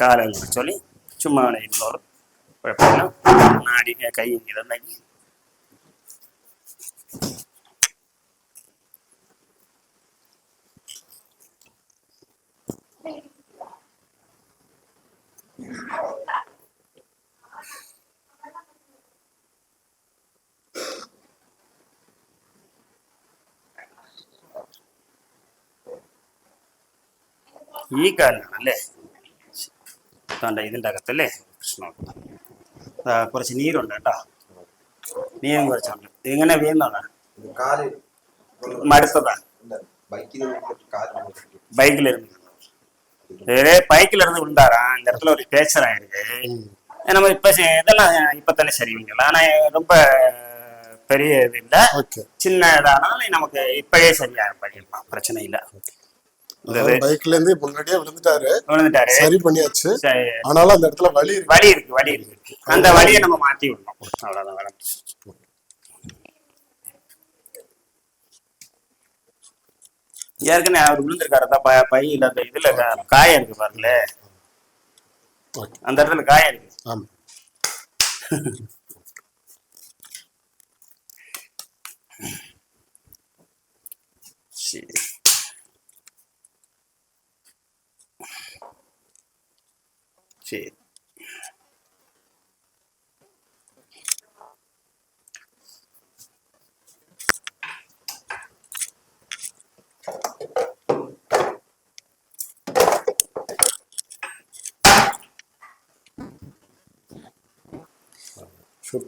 காலையில் சொல்லி சும்மா இன்னொரு குழப்பம் நாடி கை இதெல்லாம் ഈ കാലിനാണല്ലേ തണ്ട ഇതിൻ്റെ അകത്തല്ലേ പ്രശ്നം ആ, കുറച്ച് നീരുണ്ട് കേട്ടോ നീരും കുറച്ചുണ്ട് ഇങ്ങനെ വീഴുന്നതാ இந்த காலு മടുത്തതാ இந்த பைக்கில் கால் பைக்ல இருந்து வேறே பைக்ல இருந்து விழுந்தாரா இந்த இடத்துல ஒரு பேச்சர் ஆயிருக்கு நம்ம இப்ப செ- இதெல்லாம் இப்ப தானே சரிவீங்களா ஆனா ரொம்ப பெரிய இது இல்ல ஓகே சின்ன இதானாலும் நமக்கு இப்பயே சரியா பண்ணிடலாம் பிரச்சனை இல்ல இந்த இது பைக்ல இருந்து முன்னாடியே விழுந்துட்டாரு. விழுந்துட்டாரு. சரி பண்ணியாச்சு. ஆனாலும் அந்த இடத்துல வலி வலி இருக்கு வலி இருக்கு. அந்த வலியை நம்ம மாத்தி விடணும். அவ்வளவுதான் வேற ஏற்கனவே அவர் விழுந்திருக்காரு. ப- பையில அந்த இதுல காயம் இருக்கு பாருங்களே. ஓகே அந்த இடத்துல காயம் இருக்கு. ஆமா. சரி. சரி ஷூட்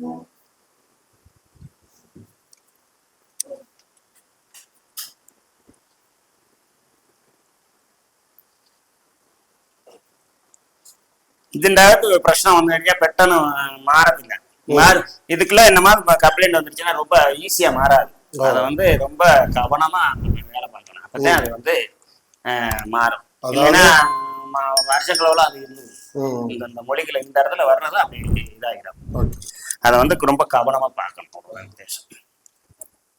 பண்ணலாம் ഇതിന്റെ അകത്ത് പ്രശ്നം വന്നു കഴിഞ്ഞാൽ പെട്ടെന്ന് മാറത്തില്ല മാറി இதுக்குள்ள இந்த மாதிரி கம்ப்ளைண்ட் வந்துருச்சுன்னா ரொம்ப ஈஸியா மாறாது அதை வந்து ரொம்ப கவனமா வேலை பார்க்கணும் அப்பதான் அது வந்து அஹ், மாறும் அதாவது- இல்லைன்னா ம- வருஷங்களோட அது இருந்தது இந்த இந்த மொழிகள் இந்த இடத்துல வர்றது அப்படி இதாகிடும். ஓகே. அதை வந்து ரொம்ப கவனமா பார்க்கணும் வித்தியாசம்.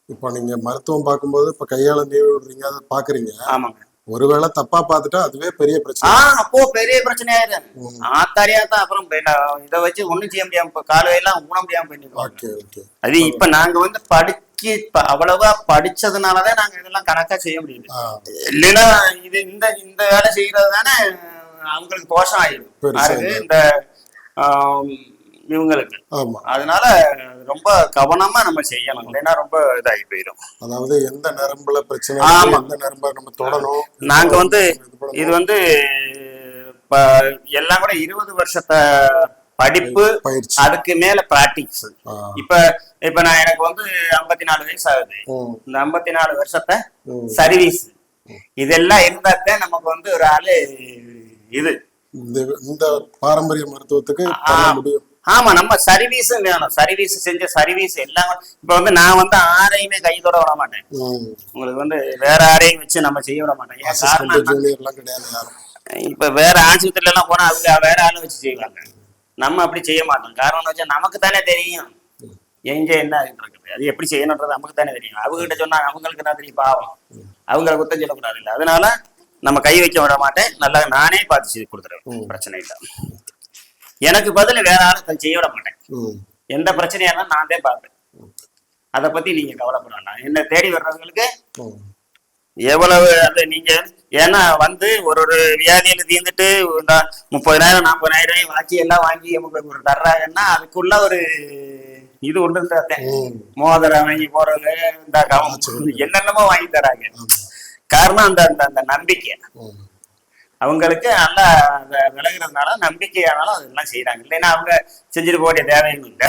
இப்போ நீங்க மருத்துவம் பார்க்கும்போது இப்ப கையால நீவி விடுறீங்க அதை பாக்குறீங்க ஆமாங்க. ஒருவேளை தப்பா பார்த்துட்டா அதுவே பெரிய பிரச்சனை. அப்போ பெரிய பிரச்சனையாயிரும் ஆத்தாரியா தான் அப்புறம் இதை வச்சு ஒண்ணும் செய்ய முடியாம இப்ப காலையெல்லாம் ஊன முடியாம ஓகே அது இப்ப நாங்க வந்து படிச்சு இப்ப அவ்வளவா படிச்சதுனாலதான் நாங்க இதெல்லாம் கணக்கா செய்ய முடியுது. ஆ. இல்லைன்னா இது இந்த இந்த வேலை செய்யறது தானே அவங்களுக்கு தோஷம் ஆயிடும். இந்த இவங்களுக்கு. ஆமா. அதனால ரொம்ப கவனமா நம்ம செய்யணும். இல்லைன்னா ரொம்ப இதாகி போயிடும். அதாவது எந்த நரம்புல பிரச்சனை ஆமா. எந்த நரம்ப நம்ம தொடணும் நாங்க வந்து இது வந்து எல்லாம் கூட இருபது வருஷத்த படிப்பு அதுக்கு மேல பிராக்டிக்ஸ். இப்ப இப்ப நான் எனக்கு வந்து ஐம்பத்தி நாலு வயசு ஆகுது. இந்த ஐம்பத்தி நாலு வருஷத்த. சர்வீஸ் இதெல்லாம் இருந்தாத்தான் நமக்கு வந்து ஒரு ஆளு இது. இந்த பாரம்பரிய மருத்துவத்துக்கு ஆமா நம்ம சர்வீஸ் வேணும். சர்வீஸ் செஞ்ச சர்வீஸ் எல்லாம் இப்ப வந்து நான் வந்து ஆரையுமே கை தொட விட மாட்டேன். உங்களுக்கு வந்து வேற ஆரையும் வச்சு நம்ம செய்ய விட மாட்டேன். இப்ப வேற ஆஸ்பத்திரில எல்லாம் போனா அவங்க வேற ஆளு வச்சு செய்வாங்க. நம்ம அப்படி செய்ய மாட்டோம். காரணம் வச்சா நமக்கு தானே தெரியும். எங்க என்ன இருக்குது? அது எப்படி செய்யணுன்றது நமக்கு தானே தெரியும். அவங்க கிட்ட சொன்னா அவங்களுக்கு தான் தெரியும் பாவம். அவங்கள குத்தம் சொல்லக்கூடாது இல்லை அதனால நம்ம கை வைக்க விட மாட்டேன். நல்லா நானே பார்த்து செய்து கொடுத்துருவேன். பிரச்சனை இல்லை. எனக்கு பதில் வேற ஆளு செய்ய விட மாட்டேன். எந்த பிரச்சனையா இருந்தாலும் நான் தான் பார்ப்பேன். அதை பத்தி நீங்க கவலைப்பட வேண்டாம். என்ன தேடி வர்றவங்களுக்கு. எவ்வளவு அது நீங்க? ஏன்னா வந்து ஒரு ஒரு வியாதியில தீர்ந்துட்டு இந்த முப்பதாயிரம் நாற்பதாயிரம் வாக்கி எல்லாம் வாங்கி நமக்கு ஒரு தர்றாங்கன்னா அதுக்குள்ள ஒரு இது ஒன்று மோதிரம் வாங்கி போறது இந்த என்னென்னமோ வாங்கி தராங்க. காரணம் அந்த அந்த அந்த நம்பிக்கை. அவங்களுக்கு நல்லா விலகுறதுனால நம்பிக்கையானாலும் அதெல்லாம் செய்யறாங்க இல்லைன்னா அவங்க செஞ்சுட்டு போக வேண்டிய தேவையும் இல்லை.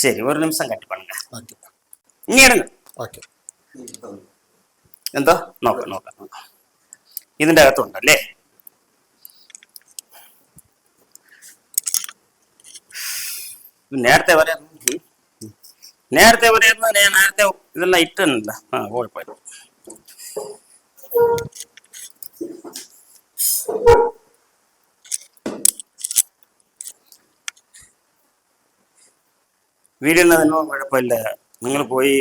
சரி சரி ஒரு நிமிஷம் கட் பண்ணுங்க ஓகே இங்க எடுங்க ഓക്കെ എന്തോ നോക്കാം നോക്കാം ഇതിന്റെ അകത്തുണ്ടല്ലേ ഇത് നേരത്തെ വരായിരുന്നു ഉം. നേരത്തെ വരായിരുന്നു ഞാൻ നേരത്തെ ഇതെല്ലാം ഇട്ടില്ല ആ കുഴപ്പമില്ല വീടുന്നതിനൊന്നും കുഴപ്പമില്ല. നിങ്ങൾ പോയി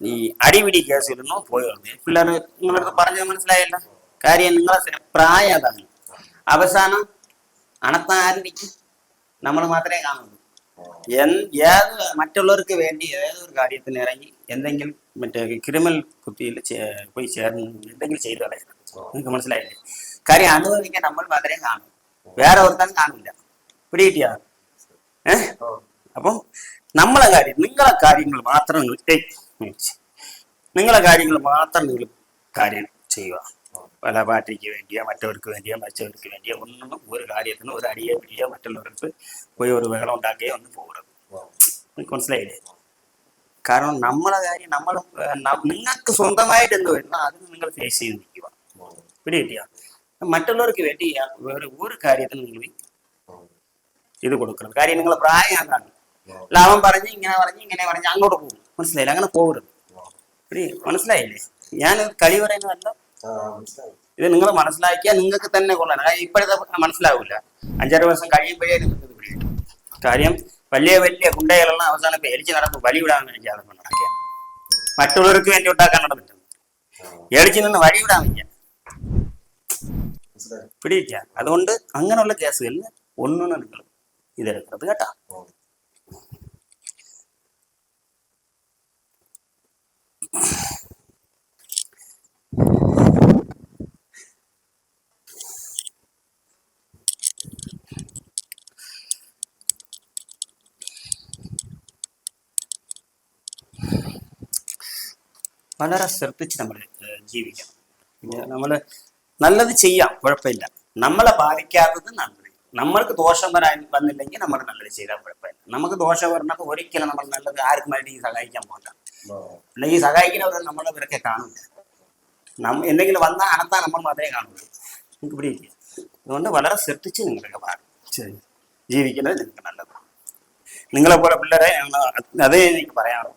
ഈ അടിപിടി കേസിലൊന്നും പോയി വന്നു. പിള്ളേർ നിങ്ങളടുത്ത് പറഞ്ഞത് മനസ്സിലായല്ലോ? കാര്യം നിങ്ങളെ പ്രായം അതാണ്. അവസാനം അണത്താൻ ആരംഭിക്കും നമ്മൾ മാത്രമേ കാണുള്ളൂ. ഏത് മറ്റുള്ളവർക്ക് വേണ്ടി ഏതൊരു കാര്യത്തിന് ഇറങ്ങി എന്തെങ്കിലും മറ്റേ ക്രിമിനൽ കുത്തിയിൽ പോയി ചേർന്ന് എന്തെങ്കിലും ചെയ്തു കളയണം നിങ്ങൾക്ക് മനസ്സിലായില്ലേ? കാര്യം അനുഭവിക്കാൻ നമ്മൾ മാത്രമേ കാണൂ വേറെ ഒരുത്തനും കാണില്ല. പിടികിട്ടിയാ? ഏഹ് അപ്പം നമ്മളെ കാര്യം നിങ്ങളെ കാര്യങ്ങൾ മാത്രം നിങ്ങൾ നിങ്ങളെ കാര്യങ്ങൾ മാത്രം നിങ്ങൾ കാര്യം ചെയ്യുക. പല പാർട്ടിക്ക് വേണ്ടിയോ മറ്റവർക്ക് വേണ്ടിയോ മറ്റവർക്ക് വേണ്ടിയോ ഒന്നും ഒരു കാര്യത്തിന് ഒരു അടിയെ പിടിയോ മറ്റുള്ളവർക്ക് പോയി ഒരു ബഹളം ഉണ്ടാക്കുകയോ ഒന്നും പോകരുത്. നിങ്ങൾക്ക് മനസ്സിലായില്ലേ? കാരണം നമ്മളെ കാര്യം നമ്മൾ നിങ്ങൾക്ക് സ്വന്തമായിട്ട് എന്ത് വരുന്നോ അതിന് നിങ്ങൾ ഫേസ് ചെയ്ത് നിൽക്കുക. പിടികിട്ടിയ? മറ്റുള്ളവർക്ക് വേണ്ടി വേറെ ഒരു കാര്യത്തിന് നിങ്ങൾ ഇത് കൊടുക്കണം. കാര്യം നിങ്ങളെ പ്രായം അതാണ്. ലാഭം പറഞ്ഞ് ഇങ്ങനെ പറഞ്ഞ് ഇങ്ങനെ പറഞ്ഞ് അങ്ങോട്ട് പോകും. മനസ്സിലായില്ല? അങ്ങനെ പോകരുത് മനസ്സിലായില്ലേ? ഞാൻ കളി പറയുന്നതല്ല. ഇത് നിങ്ങൾ മനസ്സിലാക്കിയാൽ നിങ്ങൾക്ക് തന്നെ കൊള്ളണം കാര്യം ഇപ്പോഴത്തെ മനസ്സിലാവില്ല അഞ്ചാറ് വർഷം കഴിയുമ്പോഴേ നിങ്ങൾക്ക് പിടികിട്ടും കാര്യം വലിയ വലിയ ഗുണ്ടകളെല്ലാം അവസാനം എലിച്ച് നടന്നു വലി വിടാൻ വേണ്ടി നടക്കുക. മറ്റുള്ളവർക്ക് വേണ്ടി ഉണ്ടാക്കാൻ നടന്നിട്ടുണ്ട് എളിച്ച് നിന്ന് വഴി വിടാൻ വയ്യ. പിടിയില്ല. അതുകൊണ്ട് അങ്ങനെയുള്ള കേസുകളിൽ ഒന്നും നിങ്ങൾ ഇതെടുക്കുന്നത് കേട്ടോ. വളരെ ശ്രദ്ധിച്ച് നമ്മൾ ജീവിക്കണം നമ്മൾ നല്ലത് ചെയ്യാം കുഴപ്പമില്ല. നമ്മളെ ബാധിക്കാത്തത് നല്ലത്. നമ്മൾക്ക് ദോഷം വരാൻ വന്നില്ലെങ്കിൽ നമ്മൾ നല്ലത് ചെയ്താൽ കുഴപ്പമില്ല. നമുക്ക് ദോഷം വരണമെങ്കിൽ ഒരിക്കലും നമ്മൾ നല്ലത് ആർക്കും വേണ്ടി സഹായിക്കാൻ പോകണ്ട. അല്ലെങ്കിൽ സഹായിക്കുന്നവരെ നമ്മളെ ഇവരൊക്കെ കാണില്ല നമ്മ എന്തെങ്കിലും വന്നാൽ അണത്താൻ നമ്മൾ മാത്രമേ കാണുള്ളൂ. നമുക്ക് ഇവിടെ ഇല്ല അതുകൊണ്ട് വളരെ ശ്രദ്ധിച്ച് നിങ്ങളൊക്കെ പാടും ജീവിക്കുന്നത് നിങ്ങൾക്ക് നിങ്ങളെ പോലെ പിള്ളേരെ അതേ എനിക്ക് പറയാനുള്ളൂ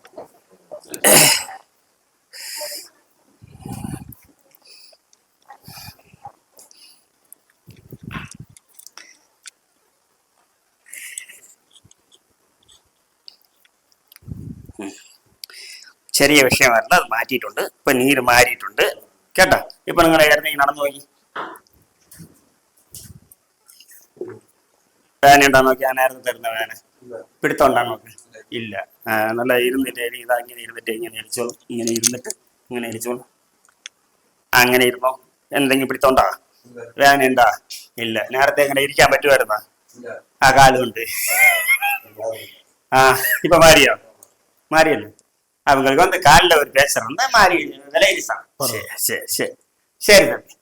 ചെറിയ വിഷയമായിരുന്നു. അത് മാറ്റിയിട്ടുണ്ട്. ഇപ്പൊ നീര് മാറിയിട്ടുണ്ട്. കേട്ടോ? ഇപ്പൊ നിങ്ങൾ ഏറെ നടന്നു നോക്കി. വേന ഉണ്ടോ നോക്കി ആനായിരുന്നു തരുന്ന വേന പിടുത്തം നോക്കി. ഇല്ല. നല്ല ഇരുന്നിട്ട് ഇതാ ഇങ്ങനെ ഇരുന്നിട്ട് ഇങ്ങനെ ഇരിച്ചോളും. ഇങ്ങനെ ഇരുന്നിട്ട് ഇങ്ങനെ ഇരിച്ചോളും. അങ്ങനെ ഇരുന്നോ? എന്തെങ്കിലും പിടുത്തം ഉണ്ടോ വേന ഉണ്ടാ? ഇല്ല. നേരത്തെ ഇങ്ങനെ ഇരിക്കാൻ പറ്റുമായിരുന്നാ? ആ കാലുണ്ട്. ആ ഇപ്പൊ മാറിയോ? മാറിയല്ലോ? அவங்களுக்கு வந்து காலில் ஒரு பேசுறோம் மாறி விளையாடி சரி சரி சரி. சரி தம்பி.